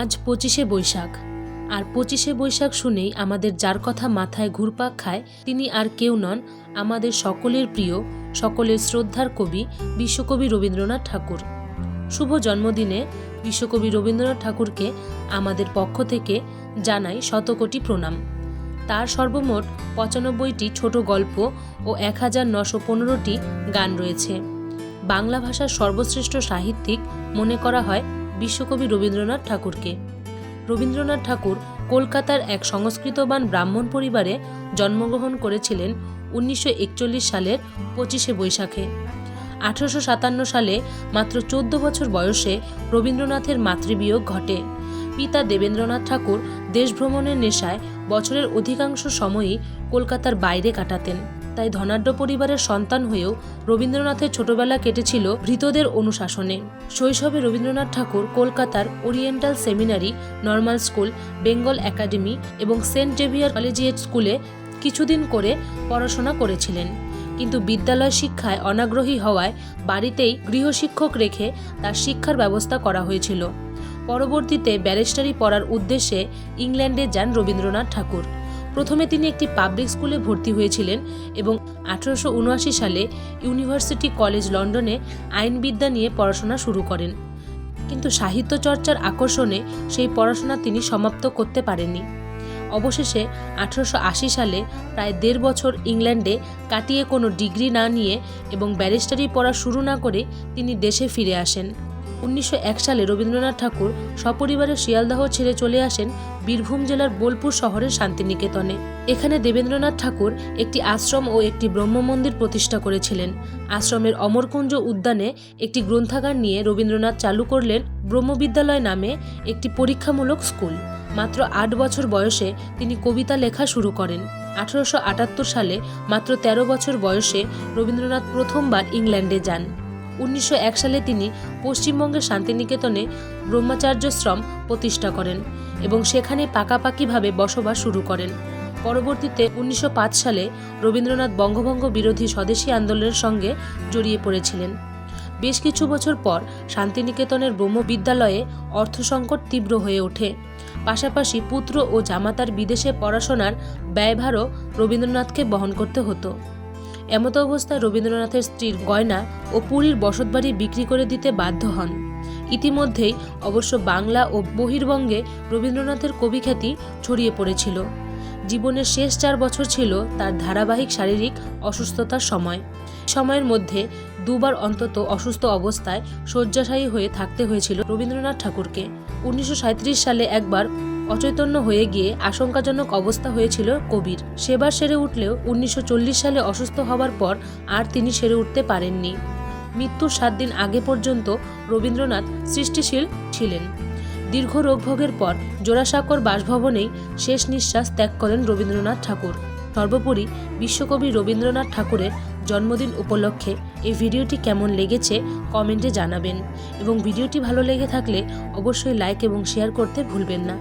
আজ পঁচিশে বৈশাখ। আর পঁচিশে বৈশাখ শুনেই আমাদের যার কথা মাথায় ঘুরপাক খায়, তিনি আর কেউ নন আমাদের সকলের প্রিয়, সকলের শ্রদ্ধার কবি বিশ্বকবি রবীন্দ্রনাথ ঠাকুর। শুভ জন্মদিনে বিশ্বকবি রবীন্দ্রনাথ ঠাকুরকে আমাদের পক্ষ থেকে জানাই শতকোটি প্রণাম। তার সর্বমোট পঁচানব্বইটি ছোট গল্প ও এক হাজার নশো পনেরোটি গান রয়েছে। বাংলা ভাষার সর্বশ্রেষ্ঠ সাহিত্যিক মনে করা হয় বিশ্বকবি রবীন্দ্রনাথ ঠাকুরকে। রবীন্দ্রনাথ ঠাকুর কলকাতার এক সংস্কৃতবান ব্রাহ্মণ পরিবারে জন্মগ্রহণ করেছিলেন উনিশশো একচল্লিশ সালের পঁচিশে বৈশাখে। আঠারোশো সাতান্ন সালে মাত্র চোদ্দ বছর বয়সে রবীন্দ্রনাথের মাতৃবিয়োগ ঘটে। পিতা দেবেন্দ্রনাথ ঠাকুর দেশভ্রমণের নেশায় বছরের অধিকাংশ সময়ই কলকাতার বাইরে কাটাতেন। তাই ধনাঢ্য পরিবারের সন্তান হয়েও রবীন্দ্রনাথের ছোটবেলা কেটেছিল ভৃতদের অনুশাসনে। শৈশবে রবীন্দ্রনাথ ঠাকুর কলকাতার Oriental Seminary, Normal School, Bengal Academy এবং সেন্ট জেভিয়ার কলেজিয়েট স্কুলে কিছুদিন করে পড়াশোনা করেছিলেন। কিন্তু বিদ্যালয় শিক্ষায় অনাগ্রহী হওয়ায় বাড়িতেই গৃহশিক্ষক রেখে তার শিক্ষার ব্যবস্থা করা হয়েছিল। পরবর্তীতে ব্যারিস্টারি পড়ার উদ্দেশ্যে ইংল্যান্ডে যান রবীন্দ্রনাথ ঠাকুর। প্রথমে তিনি একটি পাবলিক স্কুলে ভর্তি হয়েছিলেন এবং আঠারোশো উনআশি সালে ইউনিভার্সিটি কলেজ লন্ডনে আইনবিদ্যা নিয়ে পড়াশোনা শুরু করেন। কিন্তু সাহিত্য চর্চার আকর্ষণে সেই পড়াশোনা তিনি সমাপ্ত করতে পারেননি। অবশেষে আঠারোশো আশি সালে প্রায় দেড় বছর ইংল্যান্ডে কাটিয়ে কোনো ডিগ্রি না নিয়ে এবং ব্যারিস্টারি পড়া শুরু না করে তিনি দেশে ফিরে আসেন। উনিশশো এক সালে রবীন্দ্রনাথ ঠাকুর সপরিবারে শিয়ালদাহ ছেড়ে চলে আসেন বীরভূম জেলার বোলপুর শহরের শান্তিনিকেতনে। এখানে দেবেন্দ্রনাথ ঠাকুর একটি আশ্রম ও একটি ব্রহ্মমন্দির প্রতিষ্ঠা করেছিলেন। আশ্রমের অমরকুঞ্জ উদ্যানে একটি গ্রন্থাগার নিয়ে রবীন্দ্রনাথ চালু করলেন ব্রহ্মবিদ্যালয় নামে একটি পরীক্ষামূলক স্কুল। মাত্র আট বছর বয়সে তিনি কবিতা লেখা শুরু করেন। আঠারোশো আটাত্তর সালে মাত্র ১৩ বছর বয়সে রবীন্দ্রনাথ প্রথমবার ইংল্যান্ডে যান। উনিশশো এক সালে তিনি পশ্চিমবঙ্গের শান্তিনিকেতনে ব্রহ্মচার্যশ্রম প্রতিষ্ঠা করেন এবং সেখানে পাকাপাকিভাবে বসবাস শুরু করেন। পরবর্তীতে উনিশশো পাঁচ সালে রবীন্দ্রনাথ বঙ্গভঙ্গ বিরোধী স্বদেশী আন্দোলনের সঙ্গে জড়িয়ে পড়েছিলেন। বেশ কিছু বছর পর শান্তিনিকেতনের ব্রহ্মবিদ্যালয়ে অর্থসংকট তীব্র হয়ে ওঠে। পাশাপাশি পুত্র ও জামাতার বিদেশে পড়াশোনার ব্যয়ভারও রবীন্দ্রনাথকে বহন করতে হতো। এমত অবস্থায় রবীন্দ্রনাথের স্ত্রীর গয়না ও পুরীর বসতবাড়ি বিক্রি করে দিতে বাধ্য হন। ইতিমধ্যেই অবশ্য বাংলা ও বহির্বঙ্গে রবীন্দ্রনাথের কবিখ্যাতি ছড়িয়ে পড়েছিল। জীবনের শেষ চার বছর ছিল তার ধারাবাহিক শারীরিক অসুস্থতার সময়। সময়ের মধ্যে দুবার অন্তত অসুস্থ অবস্থায় শয্যাশায়ী হয়ে থাকতে হয়েছিল রবীন্দ্রনাথ ঠাকুরকে। উনিশশো সাঁইত্রিশ সালে একবার অচৈতন্য হয়ে গিয়ে আশঙ্কাজনক অবস্থা হয়েছিল কবির। সেবার সেরে উঠলেও উনিশশো চল্লিশ সালে অসুস্থ হওয়ার পর আর তিনি সেরে উঠতে পারেননি। মৃত্যুর সাত দিন আগে পর্যন্ত রবীন্দ্রনাথ সৃষ্টিশীল ছিলেন। দীর্ঘ রোগভোগের পর জোড়াসাঁকর বাসভবনেই শেষ নিঃশ্বাস ত্যাগ করেন রবীন্দ্রনাথ ঠাকুর। সর্বোপরি বিশ্বকবি রবীন্দ্রনাথ ঠাকুরের জন্মদিন উপলক্ষে এই ভিডিওটি কেমন লেগেছে কমেন্টে জানাবেন এবং ভিডিওটি ভালো লেগে থাকলে অবশ্যই লাইক এবং শেয়ার করতে ভুলবেন না।